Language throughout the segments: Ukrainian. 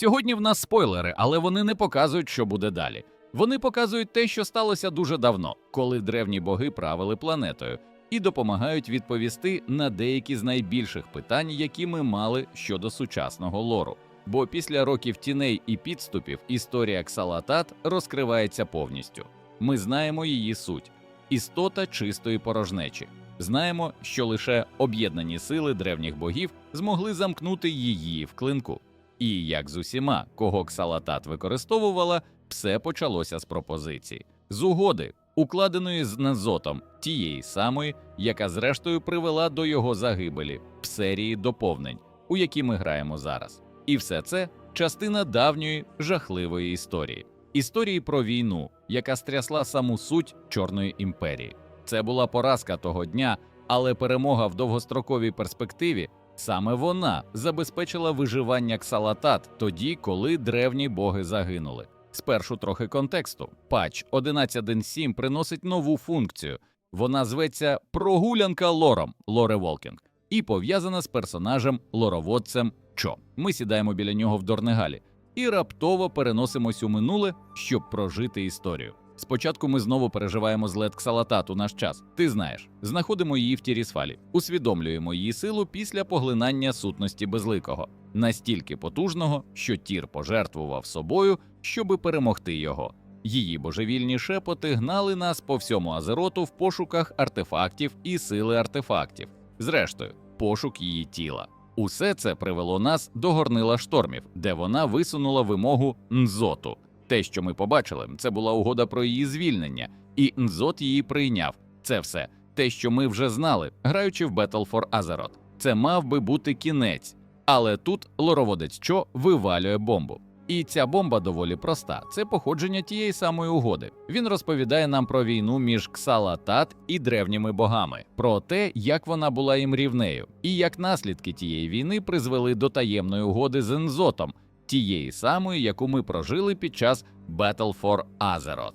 Сьогодні в нас спойлери, але вони не показують, що буде далі. Вони показують те, що сталося дуже давно, коли древні боги правили планетою, і допомагають відповісти на деякі з найбільших питань, які ми мали щодо сучасного лору. Бо після років тіней і підступів історія Ксалатат розкривається повністю. Ми знаємо її суть істота чистої порожнечі. Знаємо, що лише об'єднані сили древніх богів змогли замкнути її в клинку. І як з усіма, кого Ксалатат використовувала, все почалося з пропозиції, з угоди, укладеної з Назотом, тієї самої, яка зрештою привела до його загибелі в серії доповнень, у які ми граємо зараз. І все це частина давньої жахливої історії історії про війну, яка стрясла саму суть Чорної імперії. Це була поразка того дня, але перемога в довгостроковій перспективі саме вона забезпечила виживання Ксалатат тоді, коли древні боги загинули. Спершу трохи контексту. Патч 11.1.7 приносить нову функцію. Вона зветься прогулянка лором Лоре Волкінг і пов'язана з персонажем лороводцем Чо. Ми сідаємо біля нього в Дорнегалі і раптово переносимось у минуле, щоб прожити історію. Спочатку ми знову переживаємо злет Ксалатат наш час. Ти знаєш, знаходимо її в Тірісфалі, усвідомлюємо її силу після поглинання сутності безликого, настільки потужного, що тір пожертвував собою, щоби перемогти його. Її божевільні шепоти гнали нас по всьому Азероту в пошуках артефактів і сили артефактів. Зрештою, пошук її тіла. Усе це привело нас до горнила штормів, де вона висунула вимогу Нзоту. Те, що ми побачили, це була угода про її звільнення, і Нзот її прийняв. Це все те, що ми вже знали, граючи в Battle for Azeroth. Це мав би бути кінець, але тут лороводець Чо вивалює бомбу. І ця бомба доволі проста. Це походження тієї самої угоди. Він розповідає нам про війну між Ксалатат і древніми богами, про те, як вона була їм рівнею, і як наслідки тієї війни призвели до таємної угоди з Ензотом, тієї самої, яку ми прожили під час Battle for Azeroth,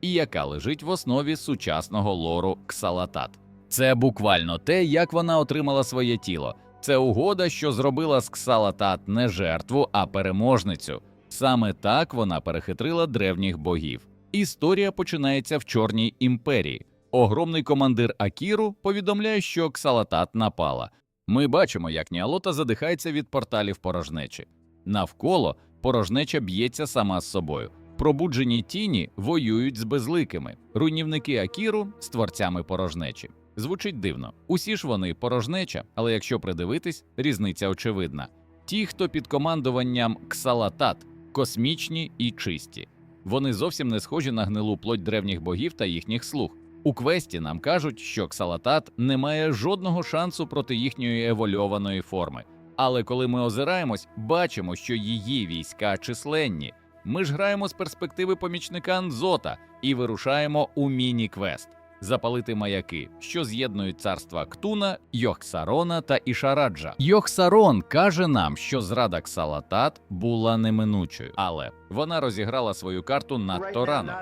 і яка лежить в основі сучасного лору Ксалатат. Це буквально те, як вона отримала своє тіло. Це угода, що зробила з Ксалатат не жертву, а переможницю. Саме так вона перехитрила древніх богів. Історія починається в Чорній імперії. Огромний командир Акіру повідомляє, що Ксалатат напала. Ми бачимо, як Ніалота задихається від порталів порожнечі. Навколо порожнеча б'ється сама з собою. Пробуджені тіні воюють з безликими, руйнівники Акіру з творцями порожнечі. Звучить дивно. Усі ж вони порожнеча, але якщо придивитись, різниця очевидна. Ті, хто під командуванням Ксалатат, космічні і чисті. Вони зовсім не схожі на гнилу плоть древніх богів та їхніх слуг. У квесті нам кажуть, що Ксалатат не має жодного шансу проти їхньої евольованої форми. Але коли ми озираємось, бачимо, що її війська численні. Ми ж граємо з перспективи помічника Нзота і вирушаємо у міні-квест запалити маяки, що з'єднують царства Ктуна, Йохсарона та Ішараджа. Йохсарон каже нам, що зрада Ксалатат була неминучою, але вона розіграла свою карту надто рано.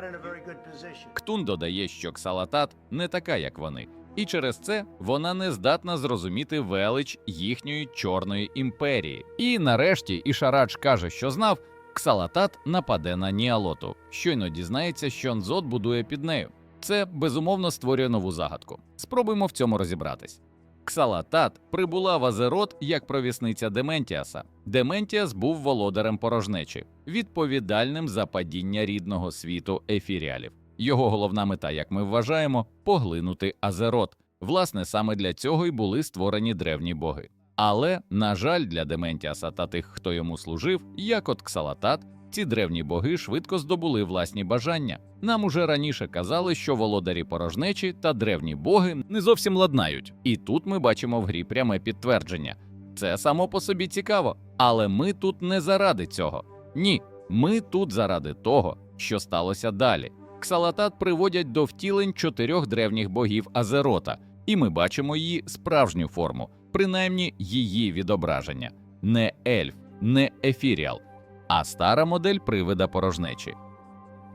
Ктун додає, що Ксалатат не така, як вони, і через це вона не здатна зрозуміти велич їхньої чорної імперії. І нарешті Ішарадж каже, що знав. Ксалатат нападе на Ніалоту. Щойно дізнається, що Нзот будує під нею. Це безумовно створює нову загадку. Спробуємо в цьому розібратись. Ксалатат прибула в Азерот як провісниця Дементіаса. Дементіас був володарем порожнечі, відповідальним за падіння рідного світу ефіріалів. Його головна мета, як ми вважаємо, поглинути Азерот. Власне, саме для цього й були створені древні боги. Але, на жаль, для Дементіаса та тих, хто йому служив, як от Ксалатат, ці древні боги швидко здобули власні бажання. Нам уже раніше казали, що володарі порожнечі та древні боги не зовсім ладнають. І тут ми бачимо в грі пряме підтвердження. Це само по собі цікаво, але ми тут не заради цього. Ні, ми тут заради того, що сталося далі. Ксалатат приводять до втілень чотирьох древніх богів Азерота, і ми бачимо її справжню форму, принаймні її відображення. Не ельф, не ефіріал, а стара модель привида порожнечі.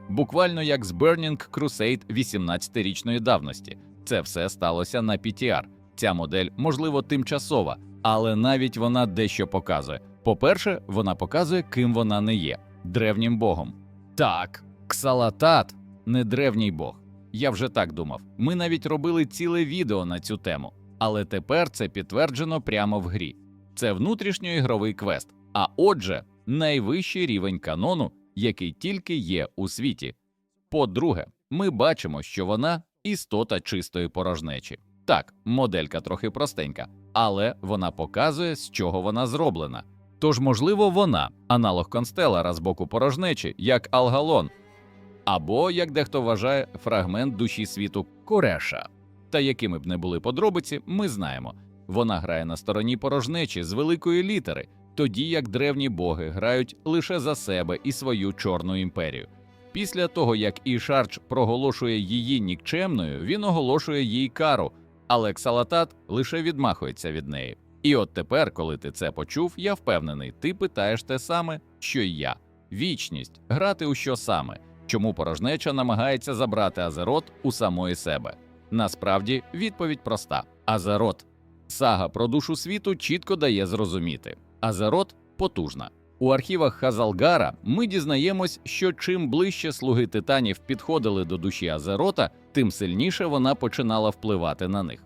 Буквально як з Burning Crusade 18-річної давності. Це все сталося на PTR. Ця модель, можливо, тимчасова, але навіть вона дещо показує. По-перше, вона показує, ким вона не є древнім богом. Так, Ксалатат не древній бог. Я вже так думав. Ми навіть робили ціле відео на цю тему, але тепер це підтверджено прямо в грі. Це внутрішньоігровий квест, а отже, найвищий рівень канону, який тільки є у світі. По-друге, ми бачимо, що вона істота чистої порожнечі. Так, моделька трохи простенька, але вона показує, з чого вона зроблена. Тож, можливо, вона аналог констелара з боку порожнечі, як Алгалон, або, як дехто вважає, фрагмент душі світу Кореша. Та якими б не були подробиці, ми знаємо. Вона грає на стороні порожнечі з великої літери, тоді як древні боги грають лише за себе і свою чорну імперію. Після того, як Ішарч проголошує її нікчемною, він оголошує їй кару, але Ксалатат лише відмахується від неї. І от тепер, коли ти це почув, я впевнений, ти питаєш те саме, що й я. Вічність грати у що саме, чому порожнеча намагається забрати Азерот у самої себе. Насправді відповідь проста: Азерот. Сага про душу світу чітко дає зрозуміти. Азерот потужна. У архівах Хазалгара ми дізнаємось, що чим ближче слуги титанів підходили до душі Азерота, тим сильніше вона починала впливати на них.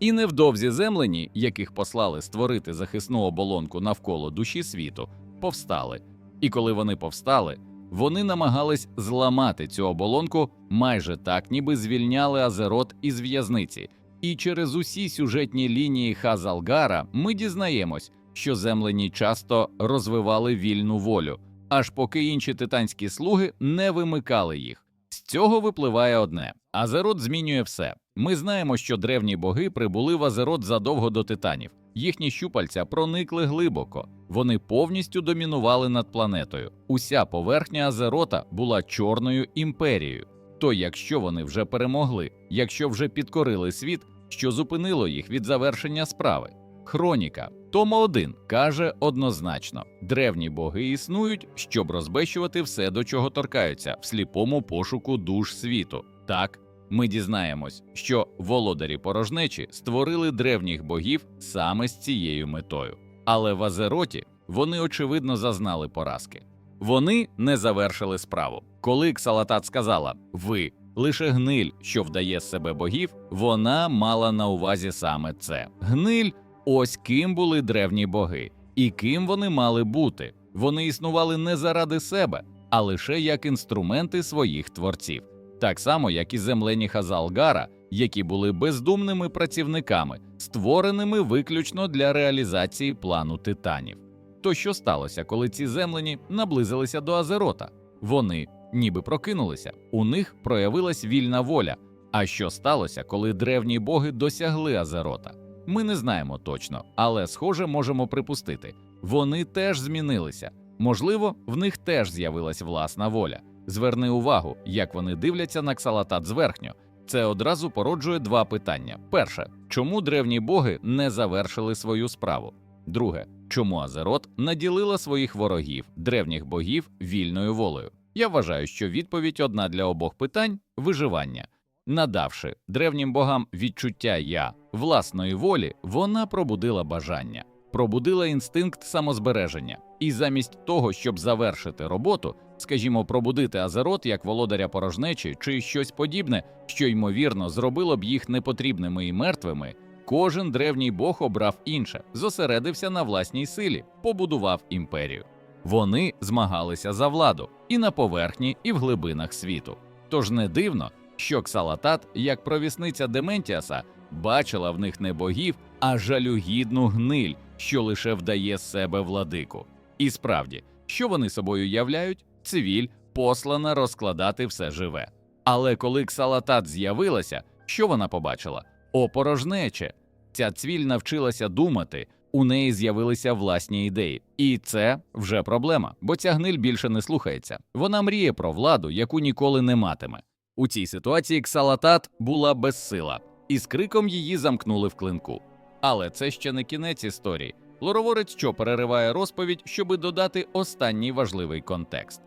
І невдовзі землені, яких послали створити захисну оболонку навколо душі світу, повстали. І коли вони повстали, вони намагались зламати цю оболонку майже так, ніби звільняли Азерот із в'язниці. І через усі сюжетні лінії Хазалгара ми дізнаємось, що землені часто розвивали вільну волю, аж поки інші титанські слуги не вимикали їх. З цього випливає одне: Азерот змінює все. Ми знаємо, що древні боги прибули в Азерот задовго до титанів. Їхні щупальця проникли глибоко, вони повністю домінували над планетою. Уся поверхня Азерота була чорною імперією. То якщо вони вже перемогли, якщо вже підкорили світ, що зупинило їх від завершення справи. Хроніка Тома 1 каже однозначно: древні боги існують, щоб розбещувати все, до чого торкаються, в сліпому пошуку душ світу. Так, ми дізнаємось, що володарі порожнечі створили древніх богів саме з цією метою. Але в Азероті вони очевидно зазнали поразки. Вони не завершили справу. Коли Ксалатат сказала Ви лише гниль, що вдає з себе богів, вона мала на увазі саме це. Гниль ось ким були древні боги, і ким вони мали бути. Вони існували не заради себе, а лише як інструменти своїх творців, так само як і землені Хазалгара, які були бездумними працівниками, створеними виключно для реалізації плану титанів. То що сталося, коли ці землені наблизилися до Азерота? Вони ніби прокинулися, у них проявилась вільна воля. А що сталося, коли древні боги досягли Азерота? Ми не знаємо точно, але схоже можемо припустити. Вони теж змінилися. Можливо, в них теж з'явилась власна воля. Зверни увагу, як вони дивляться на ксалатат зверхньо. Це одразу породжує два питання: перше, чому древні боги не завершили свою справу? Друге, чому Азерот наділила своїх ворогів, древніх богів, вільною волею? Я вважаю, що відповідь одна для обох питань виживання. Надавши древнім богам відчуття я власної волі, вона пробудила бажання, пробудила інстинкт самозбереження, і замість того, щоб завершити роботу, скажімо, пробудити Азерот як володаря порожнечі чи щось подібне, що ймовірно зробило б їх непотрібними і мертвими. Кожен древній бог обрав інше, зосередився на власній силі, побудував імперію. Вони змагалися за владу і на поверхні, і в глибинах світу. Тож не дивно, що Ксалатат, як провісниця Дементіаса, бачила в них не богів, а жалюгідну гниль, що лише вдає з себе владику. І справді, що вони собою являють? Цивіль, послана розкладати все живе. Але коли Ксалатат з'явилася, що вона побачила? О, порожнече! Ця цвіль навчилася думати, у неї з'явилися власні ідеї. І це вже проблема, бо ця гниль більше не слухається. Вона мріє про владу, яку ніколи не матиме. У цій ситуації Ксалатат була безсила, і з криком її замкнули в клинку. Але це ще не кінець історії. Лороворець що перериває розповідь, щоби додати останній важливий контекст.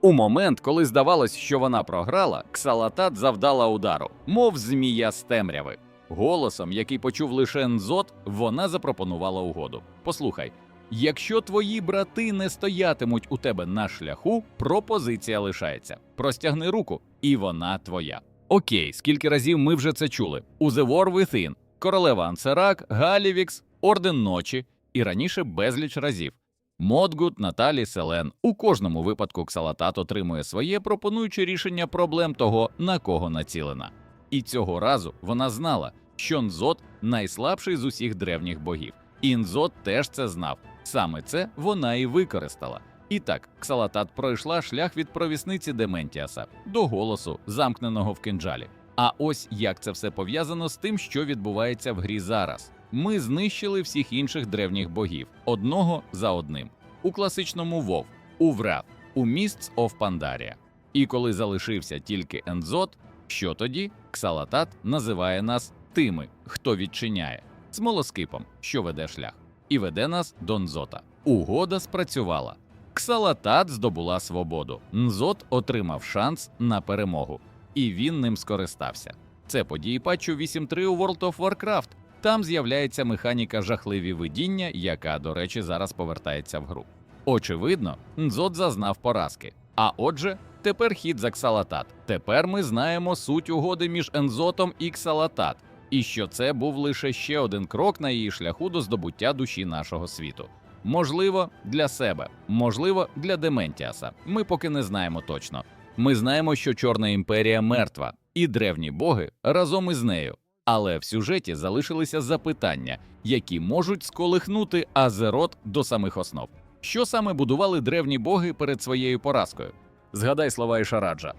У момент, коли здавалось, що вона програла, Ксалатат завдала удару, мов змія з темряви. Голосом, який почув лише Нзот, вона запропонувала угоду. Послухай, Якщо твої брати не стоятимуть у тебе на шляху, пропозиція лишається. Простягни руку, і вона твоя. Окей, скільки разів ми вже це чули: у The War Within, Королева Ансерак, Галівікс, Орден Ночі і раніше безліч разів. Модгут, Наталі, Селен у кожному випадку Ксалатат отримує своє, пропонуючи рішення проблем того, на кого націлена. І цього разу вона знала, що Нзот найслабший з усіх древніх богів. І Нзот теж це знав. Саме це вона і використала. І так, Ксалатат пройшла шлях від провісниці Дементіаса до голосу, замкненого в кинджалі. А ось як це все пов'язано з тим, що відбувається в грі зараз. Ми знищили всіх інших древніх богів одного за одним у класичному Вов, у Врат, у Mists of Pandaria. І коли залишився тільки Ензот, що тоді Ксалатат називає нас тими, хто відчиняє, смолоскипом, що веде шлях, і веде нас до Нзота. Угода спрацювала. Ксалатат здобула свободу. Нзот отримав шанс на перемогу, і він ним скористався. Це події патчу 8.3 у World of Warcraft. Там з'являється механіка жахливі видіння, яка, до речі, зараз повертається в гру. Очевидно, Нзот зазнав поразки. А отже, тепер хід за Ксалатат. Тепер ми знаємо суть угоди між Ензотом і Ксалатат, і що це був лише ще один крок на її шляху до здобуття душі нашого світу. Можливо, для себе, можливо, для Дементіаса. Ми поки не знаємо точно. Ми знаємо, що Чорна імперія мертва, і древні боги разом із нею. Але в сюжеті залишилися запитання, які можуть сколихнути Азерот до самих основ. Що саме будували древні боги перед своєю поразкою? Згадай слова Ішараджа.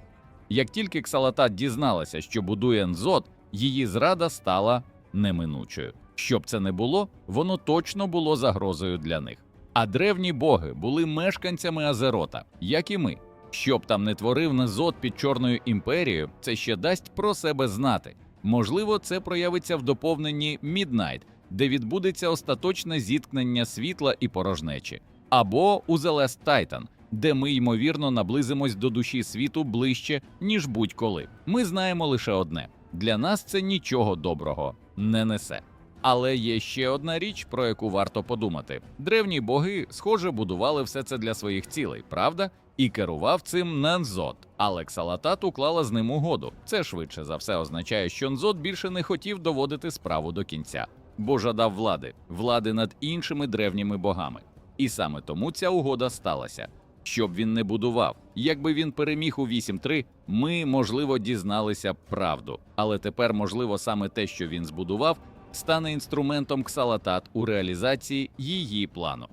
Як тільки Ксалатат дізналася, що будує Нзот, її зрада стала неминучою. Щоб це не було, воно точно було загрозою для них. А древні боги були мешканцями Азерота, як і ми. Щоб там не творив Незот під Чорною імперією, це ще дасть про себе знати. Можливо, це проявиться в доповненні Midnight, де відбудеться остаточне зіткнення світла і порожнечі, або у The Last Titan, де ми ймовірно наблизимось до душі світу ближче, ніж будь-коли. Ми знаємо лише одне: для нас це нічого доброго не несе. Але є ще одна річ, про яку варто подумати: древні боги, схоже, будували все це для своїх цілей, правда? І керував цим Нанзот. Але Ксалатат уклала з ним угоду. Це швидше за все означає, що Нзот більше не хотів доводити справу до кінця, бо жадав влади, влади над іншими древніми богами. І саме тому ця угода сталася. Щоб він не будував, якби він переміг у 8-3, ми, можливо, дізналися б правду. Але тепер, можливо, саме те, що він збудував, стане інструментом Ксалатат у реалізації її плану.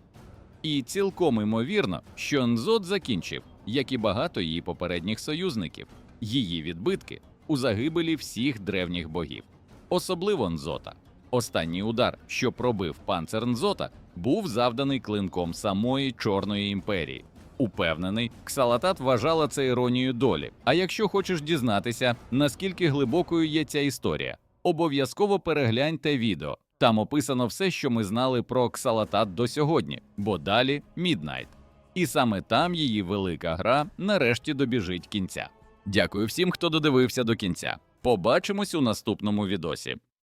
І цілком імовірно, що Нзот закінчив, як і багато її попередніх союзників, її відбитки у загибелі всіх древніх богів, особливо Нзота. Останній удар, що пробив панцир Нзота, був завданий клинком самої Чорної імперії. Упевнений, Ксалатат вважала це іронією долі. А якщо хочеш дізнатися, наскільки глибокою є ця історія, обов'язково перегляньте відео. Там описано все, що ми знали про Ксалатат до сьогодні, бо далі Міднайт. І саме там її велика гра нарешті добіжить кінця. Дякую всім, хто додивився до кінця. Побачимось у наступному відосі.